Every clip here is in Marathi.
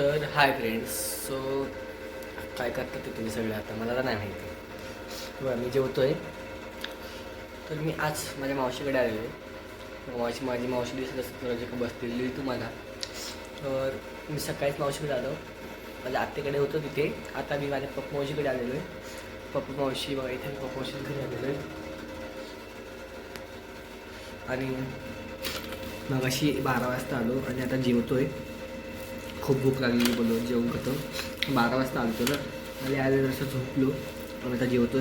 तर हाय फ्रेंड्स सो काय करतात ते तुम्ही सगळे आता? मला तर नाही माहिती. बरं मी जेवतो आहे तर मी आज माझ्या मावशीकडे आलेलो आहे. मावशी माझी मावशी दिसत असत माझी का बसलेली तुम्हाला. तर मी सकाळीच मावशीकडे आलो. माझ्या आत्तेकडे होतो तिथे. आता मी माझ्या पप्पा मावशीकडे आलेलो आहे. पप्पा मावशी बघा इथे पप्पा मावशी घरी आलेलो आहे. आणि मग अशी बारा वाजता आलो आणि आता जेवतो आहे खूप भूक लागलेली बोललो जेवण करतो बारा वाजता आलतो ना. आणि आले जसं झोपलो. आणि आता जेवतो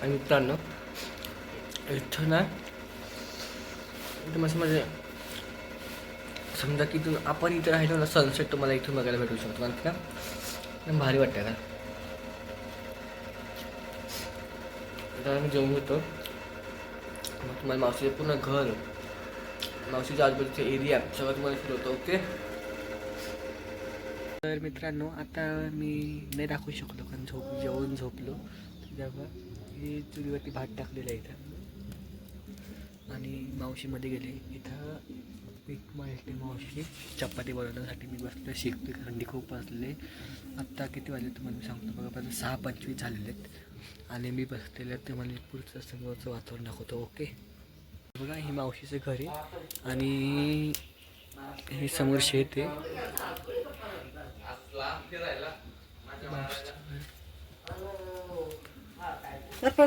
आणि मित्रांनो इथं ना इथं मस्त म्हणजे समजा की इथून आपण इथं राहिलो ना सनसेट तुम्हाला इथून बघायला भेटू शकतो. कारण की ना भारी वाटतं का आता आम्ही जेवण होतो मग तुम्हाला मावशीचे पूर्ण घर मावशीच्या आजूबाजूचे एरिया सगळं तुम्हाला फिरवतो ओके तर मित्रांनो आता मी नाही दाखवू शकलो कारण झोप जेवण झोपलो. तेव्हा हे चुलीवरती भात टाकलेलं आहे इथं. आणि मावशीमध्ये गेले. इथं पीठ मळते मावशी चपाती बनवण्यासाठी मी बसलो शिकतो थंडी खूप वाजले. आत्ता किती वाजले तुम्हाला मी सांगतो बघा पण सहा पंचवीस झालेले आहेत. आणि मी बसलेल्या ते म्हणजे मला पुढचं समोरचं वातावरण दाखवतो ओके? बघा ही मावशीचं घर आहे आणि हे समोर शेत आहे.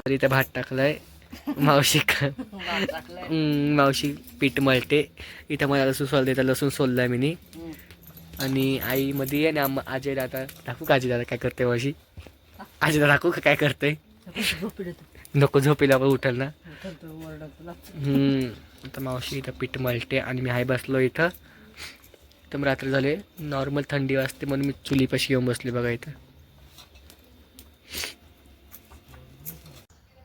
इथं भात टाकलाय मावशी मावशी पीठ मळते. इथं मला लसूण सोल देतात लसूण सोललाय मी आणि आई मध्ये आणि आम्हा आजी दादा दाखवू का आजी दादा काय करते मावशी? आज दादा दाखवू का काय करते नको झोपेला पण उठल ना. आता मावशी इथं पीठ मळते आणि मी हाय बसलो इथं. तर मग रात्री झाले नॉर्मल थंडी वाजते म्हणून मी चुलीपाशी येऊन बसले बघा इथं.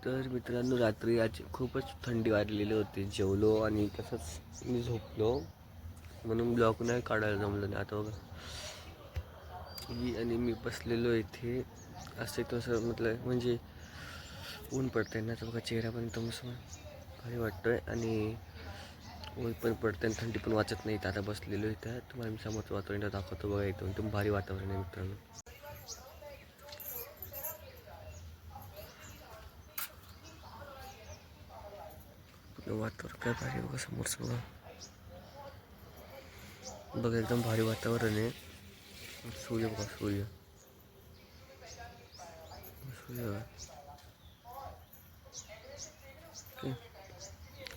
तर मित्रांनो रात्री आज खूपच थंडी वाजलेली होती. जेवलो आणि तसंच मी झोपलो. म्हणून ब्लॉक नाही काढायला जमलं नाही. आता बघा. मी आणि मी बसलेलो इथे. अस्तित्व तसं म्हटलं म्हणजे ऊन पडते ना तर बघा चेहरा पण एकदम असं भारी वाटतोय. आणि ऊन पण पडते आणि थंडी पण वाचत नाही. आता बसलेलो इथं. तुम्हाला मी समोरचं वातावरण दाखवतो बघा इथं. एकदम भारी वातावरण आहे मित्रांनो. वातावरण काय भारी बघा समोरचं बघा. बघा एकदम भारी वातावरण आहे. सूर्य बघा सूर्य.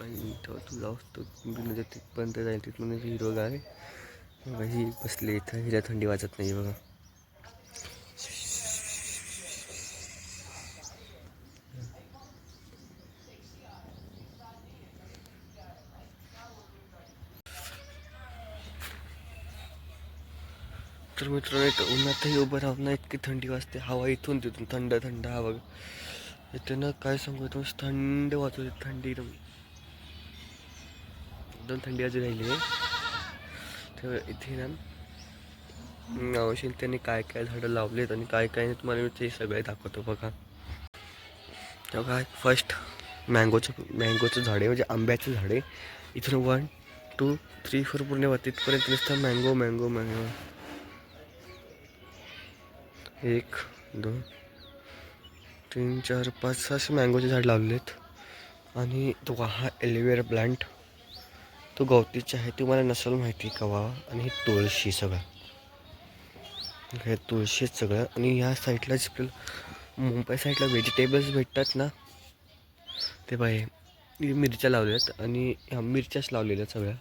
आणि तू जाऊस तो नदी तिथपर्यंत जाईल तिथून. म्हणजे हिरो गाय बघा ही बसली इथं. हिला थंडी वाजत नाही बघा. तर मित्रांनो इथं उन्हातही उभं राहून इतकी थंडी वाजते. हवा इथून तिथून थंड थंड हवा. इथे ना काय सांगू एकदम थंड वाचू थंडी एकदम. एकदम थंडी वाजू राहिली आहे. तर इथे ना अवश्य त्यांनी काय काय झाडं लावलेत आणि काय काय नाही तुम्हाला मी ते सगळे दाखवतो बघा. तेव्हा काय फर्स्ट मँगोचं मँगोचं झाड आहे म्हणजे आंब्याचं झाड आहे. इथून वन टू थ्री फोर पूर्ण वर तिथपर्यंत नुसतं मँगो मँगो मँगो एक दोन तीन चार पाच सहाशे मँगोचे झाड लावले आहेत आणि तो हा एलिवेरा प्लांट तो गवतीचा आहे ती मला नसेल माहिती कवा. आणि हे तुळशी सगळं. हे तुळशी सगळं. आणि ह्या साईडला जे आपल्याला मुंबई साईडला व्हेजिटेबल्स भेटतात ना ते बाय मिरच्या लावल्यात. आणि ह्या मिरच्याच लावलेल्या सगळ्या.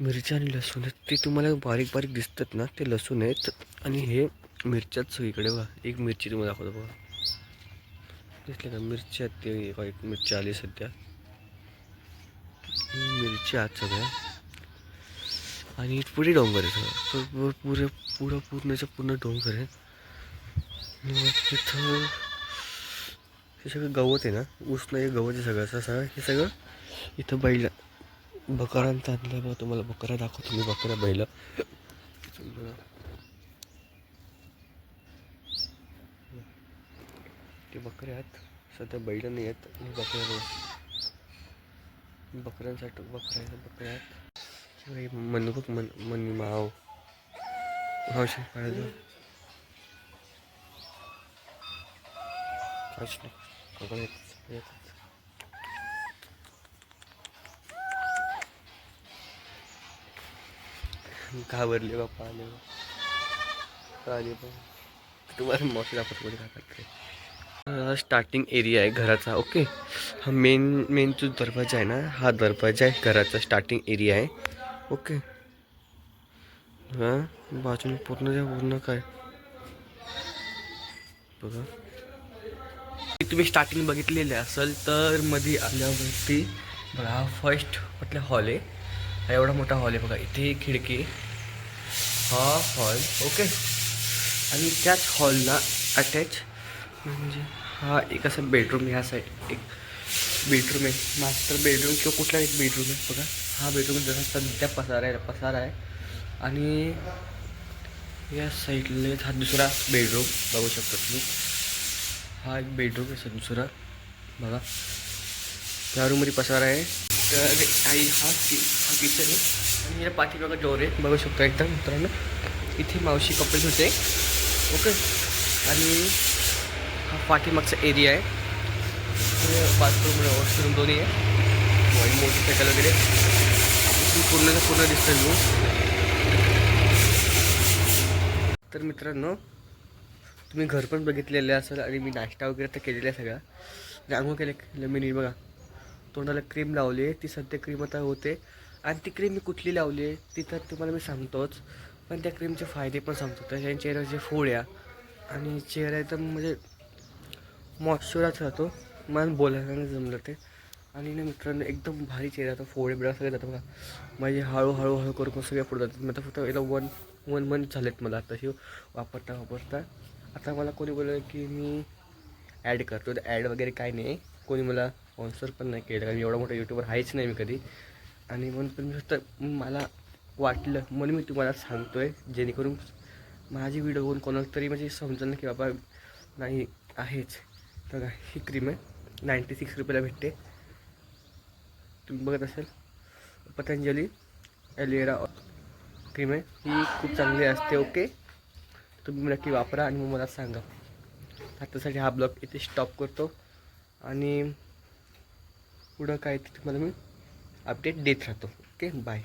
मिरच्या आणि लसूण आहेत. ते तुम्हाला बारीक बारीक दिसतात ना ते लसूण आहेत. आणि हे मिरच्याच सगळीकडे बघा. एक मिरची तुम्हाला दाखवतो बघा. दिसले का? मिरच्या आहेत ते. एक मिरची आली सध्या. मिरची आहेत सगळ्या. आणि पुढे डोंगर आहे सगळं. पुरे पुढं पूर्णचं पूर्ण डोंगर आहे. मग तिथं हे सगळं गवत आहे ना? ऊस हे गवत आहे सगळं. असं सगळं हे सगळं इथं बैल बकरांचं आणलं बघा. तुम्हाला बकरा दाखवतो मी बकरा बैल. बघा बकरे आहेत सध्या बैल नाही आहेत आणि बकऱ्या बकऱ्यांसाठी बकऱ्या बकऱ्या आहेत बघ मन मनी माव मावशी काढायचं काहीच नाही. सगळं घाबरले बाप्पा आले आले पण तुम्हाला मावशी दाखवत कोणी काय करते? स्टार्टिंग एरिया आहे घराचा ओके हा मेन मेन जो दरवाजा आहे ना हा दरवाजा आहे घराचा स्टार्टिंग एरिया आहे ओके हां बाजूने पूर्ण जे पूर्ण काय? बघा. तुम्ही स्टार्टिंग बघितलेले असेल तर मध्ये आल्यावरती बघा हा फर्स्ट म्हटलं हॉल आहे? हा एवढा मोठा हॉल आहे बघा इथे खिडकी हा हॉल ओके आणि त्याच हॉलला अटॅच म्हणजे हा एक असं बेडरूम ह्या साईड एक बेडरूम आहे. मास्टर बेडरूम किंवा कुठला एक बेडरूम आहे बघा. हा बेडरूम जसा सध्या पसारा आहे पसारा आहे. आणि या साईडला हा दुसरा बेडरूम बघू शकतो तुम्ही. हा एक बेडरूम आहे दुसरा. बघा. त्या रूममध्ये पसारा आहे. तर आई हा कि हा किचन आहे. आणि या पाठीमागं डोर आहे. बघू शकतो एकदम मित्रांनो. इथे मावशी कपडे धुते. ओके आणि पाठीमागचा एरिया आहे. बाथरूम वॉशरूम दोन्ही आहे. आणि मोटरसायकल वगैरे पूर्ण पूर्ण दिसतं व्यू तर मित्रांनो तुम्ही घर पण बघितलेलं असेल आणि मी नाश्ता वगैरे तर केलेला आहे सगळा. आणि आंघोळ केलं केलं मी बघा. तोंडाला क्रीम लावली आहे. ती सध्या क्रीम आता होते. आणि ती क्रीम मी कुठली लावली आहे ती तर तुम्हाला मी सांगतोच. पण त्या क्रीमचे फायदे पण सांगतो. त्याच्या चेहऱ्याचे फोड्या आणि चेहरा एकदम म्हणजे मॉइश्चराच राहतो. मला बोलायला नाही जमलं ते. आणि ना मित्रांनो एकदम भारी चेहरा तो फोडे बिडा सगळे जातं बघा. माझे हळूहळू हळू करून सगळे फोडे जातात. मी आता फक्त याला वन वन मंथ झालेत मला तशी वापरता वापरता. आता मला कोणी बोललं की मी ॲड करतो. तर ॲड वगैरे काय नाही. कोणी मला स्पॉन्सर पण नाही केलं. कारण एवढा मोठा यूट्यूबर आहेच नाही मी कधी. आणि म्हणून पण मी फक्त मला वाटलं म्हणून मी तुम्हाला सांगतो आहे जेणेकरून माझी व्हिडिओ बघून कोणाला तरी म्हणजे समजलं की बाबा नाही आहेच. बघा ही क्रीम आहे. नाईंटी सिक्स रुपयाला भेटते. तुम्ही बघत असाल. पतंजली ॲलोवेरा क्रीम आहे. ही खूप चांगली असते ओके तुम्ही नक्की वापरा आणि मग मला सांगा. आत्तासाठी हा ब्लॉग इथे स्टॉप करतो. आणि पुढं काय ते तुम्हाला मी अपडेट देत राहतो ओके बाय